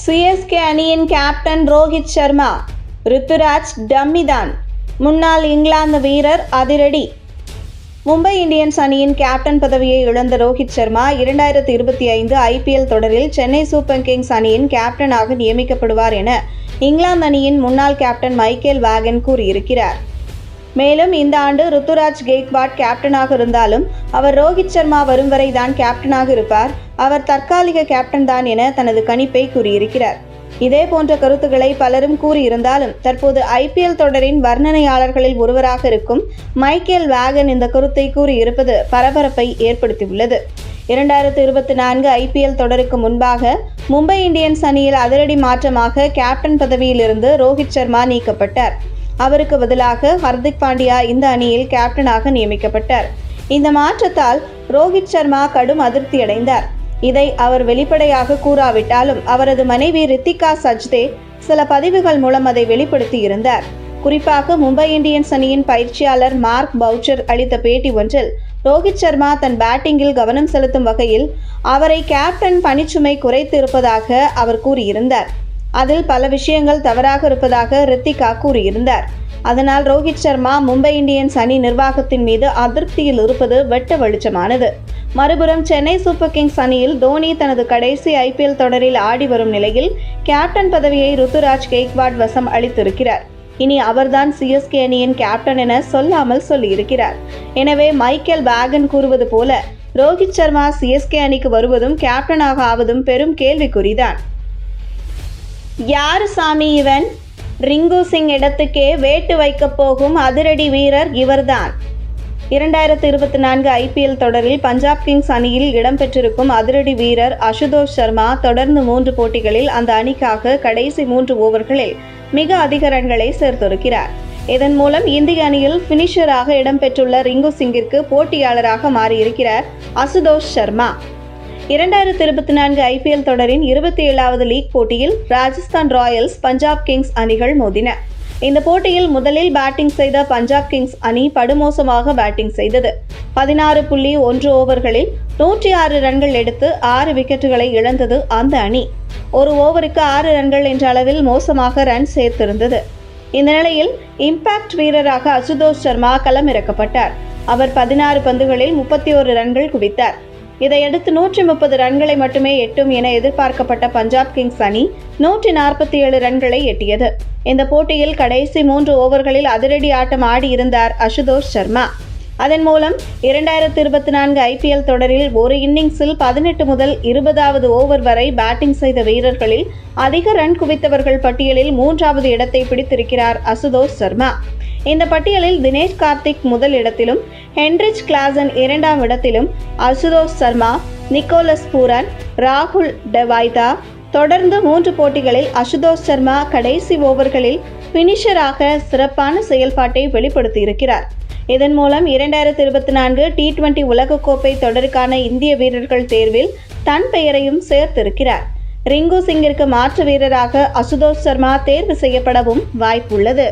CSK அணியின் captain Rohit Sharma Ruturaj டம்மிதான். முன்னாள் இங்கிலாந்து வீரர் அதிரடி. மும்பை இந்தியன்ஸ் அணியின் கேப்டன் பதவியை இழந்த ரோஹித் சர்மா இரண்டாயிரத்தி இருபத்தி ஐந்து ஐபிஎல் தொடரில் சென்னை சூப்பர் கிங்ஸ் அணியின் கேப்டனாக நியமிக்கப்படுவார் என இங்கிலாந்து அணியின் முன்னாள் கேப்டன் மைக்கேல் வேகன் கூறியிருக்கிறார். மேலும் இந்த ஆண்டு ருத்துராஜ் கெய்க்வாட் கேப்டனாக இருந்தாலும் அவர் ரோஹித் சர்மா வரும் வரை தான் கேப்டனாக இருப்பார். அவர் தற்காலிக கேப்டன் தான் என தனது கணிப்பை கூறியிருக்கிறார். இதே போன்ற கருத்துக்களை பலரும் கூறியிருந்தாலும் தற்போது ஐபிஎல் தொடரின் வர்ணனையாளர்களில் ஒருவராக இருக்கும் மைக்கேல் வேகன் இந்த கருத்தை கூறியிருப்பது பரபரப்பை ஏற்படுத்தியுள்ளது. இரண்டாயிரத்து இருபத்தி நான்கு ஐபிஎல் தொடருக்கு முன்பாக மும்பை இந்தியன்ஸ் அணியில் அதிரடி மாற்றமாக கேப்டன் பதவியிலிருந்து ரோஹித் சர்மா நீக்கப்பட்டார். அவருக்கு பதிலாக ஹர்திக் பாண்டியா இந்த அணியில் கேப்டனாக நியமிக்கப்பட்டார். இந்த மாற்றத்தால் ரோஹித் சர்மா கடும் அதிருப்தியடைந்தார் இதை அவர் வெளிப்படையாக கூறாவிட்டாலும் அவரது மனைவி ரித்திகா சஜ்தே சில பதிவுகள் மூலம் அதை வெளிப்படுத்தி இருந்தார் குறிப்பாக மும்பை இந்தியன்ஸ் அணியின் பயிற்சியாளர் மார்க் பவுச்சர் அளித்த பேட்டி ஒன்றில் ரோஹித் சர்மா தன் பேட்டிங்கில் கவனம் செலுத்தும் வகையில் அவரை கேப்டன் பணிச்சுமை குறைத்து இருப்பதாக அவர் கூறியிருந்தார். அதில் பல விஷயங்கள் தவறாக இருப்பதாக ரித்திகா கூறியிருந்தார். அதனால் ரோஹித் சர்மா மும்பை இந்தியன்ஸ் அணி நிர்வாகத்தின் மீது அதிருப்தியில் இருப்பது வெட்ட வெளிச்சமானது. மறுபுறம் சென்னை சூப்பர் கிங்ஸ் அணியில் தோனி தனது கடைசி ஐபிஎல் தொடரில் ஆடி வரும் நிலையில் கேப்டன் பதவியை ருத்துராஜ் கெய்க்வாட் வசம் அளித்திருக்கிறார். இனி அவர்தான் சிஎஸ்கே அணியின் கேப்டன் என சொல்லாமல் சொல்லியிருக்கிறார். எனவே மைக்கேல் பேகன் கூறுவது போல ரோஹித் சர்மா சிஎஸ்கே அணிக்கு வருவதும் கேப்டனாக ஆவதும் பெரும் கேள்விக்குறிதான். யாரு சாமி இவன்? ரிங்கு சிங் இடத்துக்கே வேட்டு வைக்கப் போகும் அதிரடி வீரர் இவர்தான். இரண்டாயிரத்து இருபத்தி நான்கு ஐபிஎல் தொடரில் பஞ்சாப் கிங்ஸ் அணியில் இடம்பெற்றிருக்கும் அதிரடி வீரர் அசுதோஷ் சர்மா தொடர்ந்து மூன்று போட்டிகளில் அந்த அணிக்காக கடைசி மூன்று ஓவர்களில் மிக அதிக ரன்களை சேர்த்திருக்கிறார் இதன் மூலம் இந்திய அணியில் பினிஷராக இடம்பெற்றுள்ள ரிங்கு சிங்கிற்கு போட்டியாளராக மாறியிருக்கிறார் அசுதோஷ் சர்மா. இரண்டாயிரத்தி இருபத்தி நான்கு ஐபிஎல் தொடரின் இருபத்தி ஏழாவது லீக் போட்டியில் ராஜஸ்தான் ராயல்ஸ் பஞ்சாப் கிங்ஸ் அணிகள் மோதின. இந்த போட்டியில் முதலில் பேட்டிங் செய்த பஞ்சாப் கிங்ஸ் அணி படுமோசமாக பேட்டிங் செய்தது. பதினாறு புள்ளி ஒன்று ஓவர்களில் நூற்றி ஆறு ரன்கள் எடுத்து ஆறு விக்கெட்டுகளை இழந்தது அந்த அணி. ஒரு ஓவருக்கு ஆறு ரன்கள் என்ற அளவில் மோசமாக ரன் சேர்த்திருந்தது. இந்த நிலையில் இம்பாக்ட் வீரராக அசுதோஷ் சர்மா களமிறக்கப்பட்டார். அவர் பதினாறு பந்துகளில் முப்பத்தி ஒரு ரன்கள் குவித்தார். இதையடுத்து நூற்றி முப்பது ரன்களை மட்டுமே எட்டும் என எதிர்பார்க்கப்பட்ட பஞ்சாப் கிங்ஸ் அணி நூற்றி நாற்பத்தி ஏழு ரன்களை எட்டியது. இந்த போட்டியில் கடைசி மூன்று ஓவர்களில் அதிரடி ஆட்டம் ஆடியிருந்தார் அசுதோஷ் சர்மா. அதன் மூலம் இரண்டாயிரத்தி இருபத்தி நான்கு ஐபிஎல் தொடரில் ஒரு இன்னிங்ஸில் பதினெட்டு முதல் இருபதாவது ஓவர் வரை பேட்டிங் செய்த வீரர்களில் அதிக ரன் குவித்தவர்கள் பட்டியலில் மூன்றாவது இடத்தை பிடித்திருக்கிறார் அசுதோஷ் சர்மா. இந்த பட்டியலில் தினேஷ் கார்த்திக் முதல் இடத்திலும் ஹென்ரிச் கிளாசன் இரண்டாம் இடத்திலும் அசுதோஷ் சர்மா நிக்கோலஸ் பூரன் ராகுல் டெவாய்தா தொடர்ந்து மூன்று போட்டிகளில் அசுதோஷ் சர்மா கடைசி ஓவர்களில் பினிஷராக சிறப்பான செயல்பாட்டை வெளிப்படுத்தியிருக்கிறார். இதன் மூலம் இரண்டாயிரத்தி இருபத்தி நான்கு டி டுவெண்டி உலகக்கோப்பை தொடருக்கான இந்திய வீரர்கள் தேர்வில் தன் பெயரையும் சேர்த்திருக்கிறார். ரிங்கு சிங்கிற்கு மாற்று வீரராக அசுதோஷ் சர்மா தேர்வு செய்யப்படவும் வாய்ப்புள்ளது.